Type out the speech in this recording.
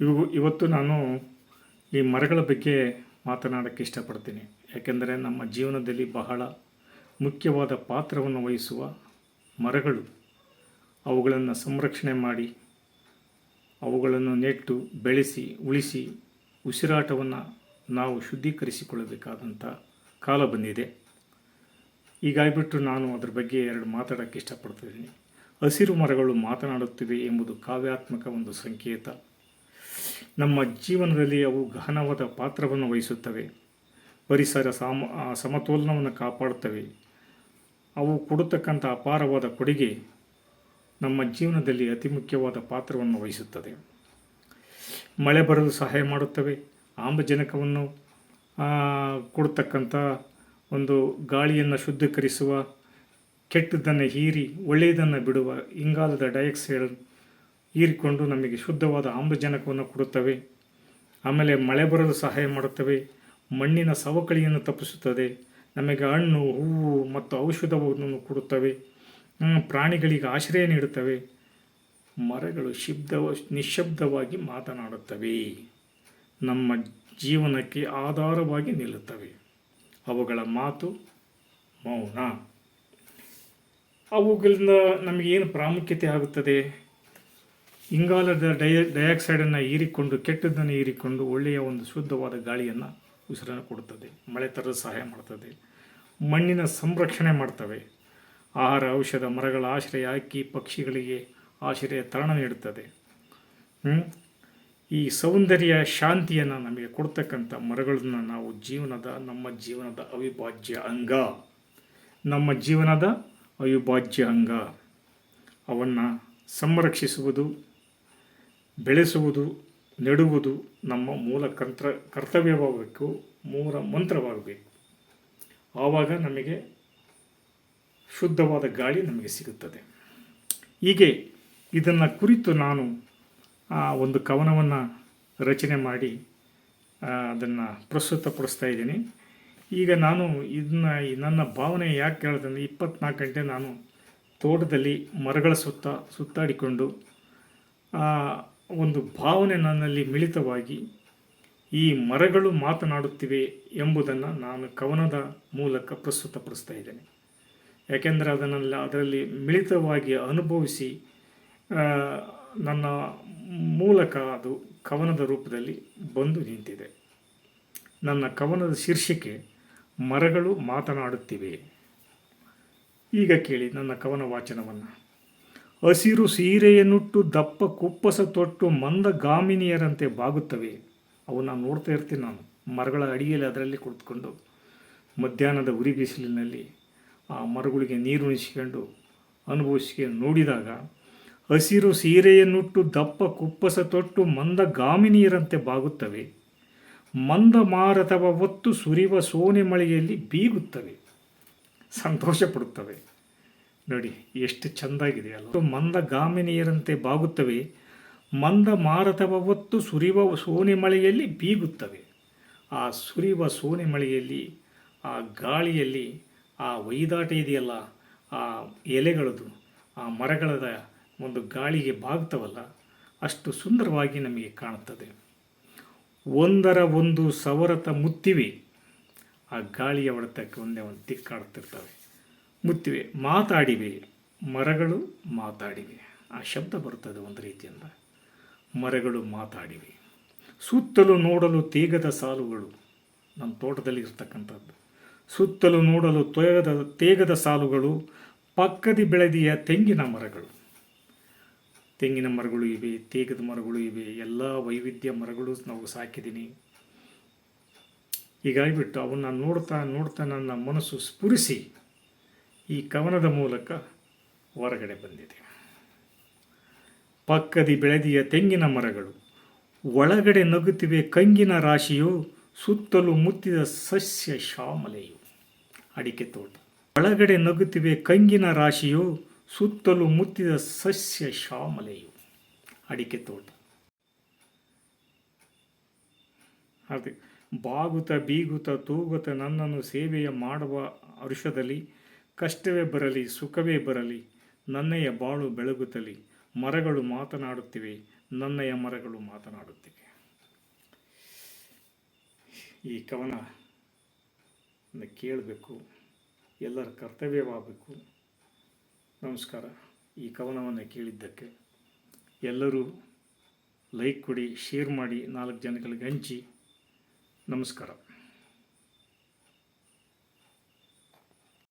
ಇವು ಇವತ್ತು ನಾನು ಈ ಮರಗಳ ಬಗ್ಗೆ ಮಾತನಾಡೋಕ್ಕೆ ಇಷ್ಟಪಡ್ತೀನಿ. ಯಾಕೆಂದರೆ ನಮ್ಮ ಜೀವನದಲ್ಲಿ ಬಹಳ ಮುಖ್ಯವಾದ ಪಾತ್ರವನ್ನು ವಹಿಸುವ ಮರಗಳು. ಅವುಗಳನ್ನು ಸಂರಕ್ಷಣೆ ಮಾಡಿ, ಅವುಗಳನ್ನು ನೆಟ್ಟು, ಬೆಳೆಸಿ, ಉಳಿಸಿ, ಉಸಿರಾಟವನ್ನು ನಾವು ಶುದ್ಧೀಕರಿಸಿಕೊಳ್ಳಬೇಕಾದಂಥ ಕಾಲ ಬಂದಿದೆ. ಹೀಗಾಗಿಬಿಟ್ಟು ನಾನು ಅದರ ಬಗ್ಗೆ ಎರಡು ಮಾತಾಡೋಕ್ಕೆ ಇಷ್ಟಪಡ್ತಿದ್ದೀನಿ. ಹಸಿರು ಮರಗಳು ಮಾತನಾಡುತ್ತಿವೆ ಎಂಬುದು ಕಾವ್ಯಾತ್ಮಕ ಒಂದು ಸಂಕೇತ. ನಮ್ಮ ಜೀವನದಲ್ಲಿ ಅವು ಗಹನವಾದ ಪಾತ್ರವನ್ನು ವಹಿಸುತ್ತವೆ. ಪರಿಸರ ಸಾಮ ಸಮತೋಲನವನ್ನು ಕಾಪಾಡುತ್ತವೆ. ಅವು ಕೊಡತಕ್ಕಂಥ ಅಪಾರವಾದ ಕೊಡುಗೆ ನಮ್ಮ ಜೀವನದಲ್ಲಿ ಅತಿ ಮುಖ್ಯವಾದ ಪಾತ್ರವನ್ನು ವಹಿಸುತ್ತದೆ. ಮಳೆ ಬರಲು ಸಹಾಯ ಮಾಡುತ್ತವೆ. ಆಮ್ಲಜನಕವನ್ನು ಕೊಡ್ತಕ್ಕಂಥ ಒಂದು ಗಾಳಿಯನ್ನು ಶುದ್ಧೀಕರಿಸುವ, ಕೆಟ್ಟದ್ದನ್ನು ಹೀರಿ ಒಳ್ಳೆಯದನ್ನು ಬಿಡುವ ಇಂಗಾಲದ ಡೈಆಕ್ಸೈಡ್ ಹೀರಿಕೊಂಡು ನಮಗೆ ಶುದ್ಧವಾದ ಆಮ್ಲಜನಕವನ್ನು ಕೊಡುತ್ತವೆ. ಆಮೇಲೆ ಮಳೆ ಬರಲು ಸಹಾಯ ಮಾಡುತ್ತವೆ. ಮಣ್ಣಿನ ಸವಕಳಿಯನ್ನು ತಪ್ಪಿಸುತ್ತದೆ. ನಮಗೆ ಹಣ್ಣು, ಹೂವು ಮತ್ತು ಔಷಧವನ್ನು ಕೊಡುತ್ತವೆ. ಪ್ರಾಣಿಗಳಿಗೆ ಆಶ್ರಯ ನೀಡುತ್ತವೆ. ಮರಗಳು ಶಬ್ದ ನಿಶಬ್ದವಾಗಿ ಮಾತನಾಡುತ್ತವೆ. ನಮ್ಮ ಜೀವನಕ್ಕೆ ಆಧಾರವಾಗಿ ನಿಲ್ಲುತ್ತವೆ. ಅವುಗಳ ಮಾತು ಮೌನ. ಅವುಗಳಿಂದ ನಮಗೇನು ಪ್ರಾಮುಖ್ಯತೆ ಆಗುತ್ತದೆ? ಇಂಗಾಲದ ಡೈ, ಡೈಆಕ್ಸೈಡನ್ನು ಹೀರಿಕೊಂಡು, ಕೆಟ್ಟದ್ದನ್ನು ಹೀರಿಕೊಂಡು ಒಳ್ಳೆಯ ಒಂದು ಶುದ್ಧವಾದ ಗಾಳಿಯನ್ನು ಉಸಿರನ್ನು ಕೊಡುತ್ತದೆ. ಮಳೆ ತರಲು ಸಹಾಯ ಮಾಡ್ತದೆ. ಮಣ್ಣಿನ ಸಂರಕ್ಷಣೆ ಮಾಡ್ತವೆ. ಆಹಾರ, ಔಷಧ, ಮರಗಳ ಆಶ್ರಯ ಹಾಕಿ ಪಕ್ಷಿಗಳಿಗೆ ಆಶ್ರಯ ತರಣ ನೀಡುತ್ತದೆ. ಈ ಸೌಂದರ್ಯ ಶಾಂತಿಯನ್ನು ನಮಗೆ ಕೊಡ್ತಕ್ಕಂಥ ಮರಗಳನ್ನು ನಾವು ಜೀವನದ, ನಮ್ಮ ಜೀವನದ ಅವಿಭಾಜ್ಯ ಅಂಗ. ನಮ್ಮ ಜೀವನದ ಅವಿಭಾಜ್ಯ ಅಂಗ. ಅವನ್ನು ಸಂರಕ್ಷಿಸುವುದು ಬೆಳೆಸುವುದು, ನೆಡುವುದು ನಮ್ಮ ಮೂಲ ಕಂತ್ರ, ಕರ್ತವ್ಯವಾಗಬೇಕು, ಮೂಲ ಮಂತ್ರವಾಗಬೇಕು. ಆವಾಗ ನಮಗೆ ಶುದ್ಧವಾದ ಗಾಳಿ ನಮಗೆ ಸಿಗುತ್ತದೆ. ಹೀಗೆ ಇದನ್ನು ಕುರಿತು ನಾನು ಒಂದು ಕವನವನ್ನು ರಚನೆ ಮಾಡಿ ಅದನ್ನು ಪ್ರಸ್ತುತಪಡಿಸ್ತಾ ಇದ್ದೀನಿ. ಈಗ ನಾನು ಇದನ್ನ ನನ್ನ ಭಾವನೆ ಯಾಕೆ ಕೇಳಿದ್ರೆ ಇಪ್ಪತ್ನಾಲ್ಕು ಗಂಟೆ ನಾನು ತೋಟದಲ್ಲಿ ಮರಗಳ ಸುತ್ತ, ಸುತ್ತಾಡಿಕೊಂಡು ಒಂದು ಭಾವನೆ ನನ್ನಲ್ಲಿ ಮಿಳಿತವಾಗಿ ಈ ಮರಗಳು ಮಾತನಾಡುತ್ತಿವೆ ಎಂಬುದನ್ನು ನಾನು ಕವನದ ಮೂಲಕ ಪ್ರಸ್ತುತಪಡಿಸ್ತಾ ಇದ್ದೇನೆ. ಯಾಕೆಂದರೆ ಅದನ್ನೆಲ್ಲ ಅದರಲ್ಲಿ ಮಿಳಿತವಾಗಿ ಅನುಭವಿಸಿ ನನ್ನ ಮೂಲಕ ಅದು ಕವನದ ರೂಪದಲ್ಲಿ ಬಂದು ನಿಂತಿದೆ. ನನ್ನ ಕವನದ ಶೀರ್ಷಿಕೆ, ಮರಗಳು ಮಾತನಾಡುತ್ತಿವೆ. ಈಗ ಕೇಳಿ ನನ್ನ ಕವನ ವಾಚನವನ್ನು. ಹಸಿರು ಸೀರೆಯನ್ನುಟ್ಟು ದಪ್ಪ ಕುಪ್ಪಸ ತೊಟ್ಟು ಮಂದ ಗಾಮಿನಿಯರಂತೆ ಬಾಗುತ್ತವೆ. ಅವನ್ನ ನೋಡ್ತಾ ಇರ್ತೀನಿ ನಾನು. ಮರಗಳ ಅಡಿಯಲ್ಲಿ ಅದರಲ್ಲಿ ಕುಳಿತುಕೊಂಡು ಮಧ್ಯಾಹ್ನದ ಉರಿ ಬಿಸಿಲಿನಲ್ಲಿ ಆ ಮರಗಳಿಗೆ ನೀರು ಉಣಿಸಿಕೊಂಡು ಅನುಭವಿಸಿಕೆ ನೋಡಿದಾಗ ಹಸಿರು ಸೀರೆಯನ್ನುಟ್ಟು ದಪ್ಪ ಕುಪ್ಪಸ ತೊಟ್ಟು ಮಂದ ಗಾಮಿನಿಯರಂತೆ ಬಾಗುತ್ತವೆ. ಮಂದ ಮಾರತವ ಒತ್ತು ಸುರಿವ ಸೋನೆ ಮಳೆಯಲ್ಲಿ ಬೀಗುತ್ತವೆ. ಸಂತೋಷ ಪಡುತ್ತವೆ ನೋಡಿ, ಎಷ್ಟು ಚೆಂದಾಗಿದೆ ಅಲ್ಲ ಮಂದಗಾಮಿನಿಯರಂತೆ ಬಾಗುತ್ತವೆ. ಮಂದ ಮಾರತವ ಒತ್ತು ಸುರಿವ ಸೋನೆ ಮಳೆಯಲ್ಲಿ ಬೀಗುತ್ತವೆ. ಆ ಸುರಿವ ಸೋನೆ ಮಳೆಯಲ್ಲಿ ಆ ಗಾಳಿಯಲ್ಲಿ, ಆ ವೈದಾಟ ಇದೆಯಲ್ಲ, ಆ ಎಲೆಗಳದು, ಆ ಮರಗಳದ ಒಂದು ಗಾಳಿಗೆ ಬಾಗ್ತವಲ್ಲ ಅಷ್ಟು ಸುಂದರವಾಗಿ ನಮಗೆ ಕಾಣುತ್ತದೆ. ಒಂದರ ಒಂದು ಸವರತ ಮುತ್ತಿವೆ. ಆ ಗಾಳಿಯ ಹೊಡೆತಕ್ಕೆ ಒಂದೇ ಒಂದು ತಿಕ್ಕಾಡುತ್ತಿರ್ತವೆ ಮುತ್ತಿವೆ, ಮಾತಾಡಿವೆ. ಮರಗಳು ಮಾತಾಡಿವೆ. ಆ ಶಬ್ದ ಬರ್ತದೆ ಒಂದು ರೀತಿಯಿಂದ. ಮರಗಳು ಮಾತಾಡಿವೆ. ಸುತ್ತಲೂ ನೋಡಲು ತೇಗದ ಸಾಲುಗಳು. ನಮ್ಮ ತೋಟದಲ್ಲಿ ಇರ್ತಕ್ಕಂಥದ್ದು. ಸುತ್ತಲೂ ನೋಡಲು ತೇಗದ ತೇಗದ ಸಾಲುಗಳು, ಪಕ್ಕದಿ ಬೆಳೆದಿಯ ತೆಂಗಿನ ಮರಗಳು. ತೆಂಗಿನ ಮರಗಳು ಇವೆ, ತೇಗದ ಮರಗಳು ಇವೆ. ಎಲ್ಲ ವೈವಿಧ್ಯ ಮರಗಳು ನಾವು ಸಾಕಿದ್ದೀನಿ. ಹೀಗಾಗಿಬಿಟ್ಟು ಅವನ್ನ ನೋಡ್ತಾ ನೋಡ್ತಾ ನನ್ನ ಮನಸ್ಸು ಸ್ಫುರಿಸಿ. ಈ ಕವನದ ಮೂಲಕ ಹೊರಗಡೆ ಬಂದಿದೆ. ಪಕ್ಕದಿ ಬೆಳೆದಿಯ ತೆಂಗಿನ ಮರಗಳು, ಒಳಗಡೆ ನಗುತ್ತಿವೆ ಕಂಗಿನ ರಾಶಿಯು, ಸುತ್ತಲೂ ಮುತ್ತಿದ ಸಸ್ಯ ಶ್ಯಾಮಲೆಯು ಅಡಿಕೆ ತೋಟ. ಒಳಗಡೆ ನಗುತ್ತಿವೆ ಕಂಗಿನ ರಾಶಿಯು, ಸುತ್ತಲೂ ಮುತ್ತಿದ ಸಸ್ಯ ಶ್ಯಾಮಲೆಯು ಅಡಿಕೆ ತೋಟ. ಅದೇ ಬಾಗುತ ಬೀಗುತ ತೂಗುತ ನನ್ನನ್ನು ಸೇವೆಯ ಮಾಡುವ ಹರುಷದಲ್ಲಿ ಕಷ್ಟವೇ ಬರಲಿ, ಸುಖವೇ ಬರಲಿ, ನನ್ನಯ ಬಾಳು ಬೆಳಗುತ್ತಲಿ, ಮರಗಳು ಮಾತನಾಡುತ್ತಿವೆ, ನನ್ನಯ ಮರಗಳು ಮಾತನಾಡುತ್ತಿವೆ. ಈ ಕವನ ಕೇಳಬೇಕು, ಎಲ್ಲರ ಕರ್ತವ್ಯವಾಗಬೇಕು. ನಮಸ್ಕಾರ. ಈ ಕವನವನ್ನು ಕೇಳಿದ್ದಕ್ಕೆ ಎಲ್ಲರೂ ಲೈಕ್ ಕೊಡಿ, ಶೇರ್ ಮಾಡಿ, ನಾಲ್ಕು ಜನಗಳಿಗೆ ಹಂಚಿ. ನಮಸ್ಕಾರ.